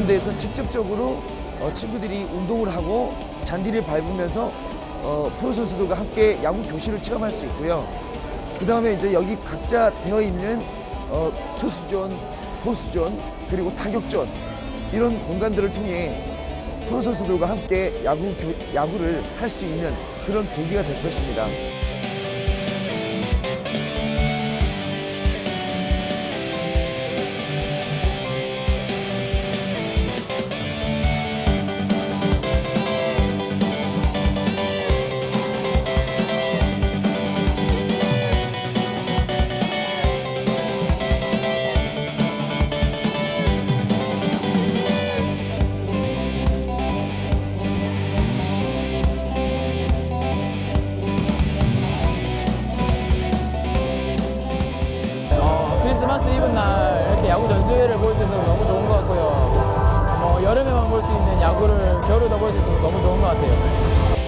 데에서 직접적으로 어, 친구들이 운동을 하고 잔디를 밟으면서 어, 프로 선수들과 함께 야구 교실을 체험할 수 있고요. 그 다음에 이제 여기 각자 되어 있는 어, 투수존, 포수존, 그리고 타격존 이런 공간들을 통해 프로 선수들과 함께 야구 교, 야구를 할 수 있는 그런 계기가 될 것입니다. 크리스마스 이브 날 이렇게 야구 전수회를 볼 수 있어서 너무 좋은 것 같고요. 뭐 여름에만 볼 수 있는 야구를 겨울에도 볼 수 있어서 너무 좋은 것 같아요.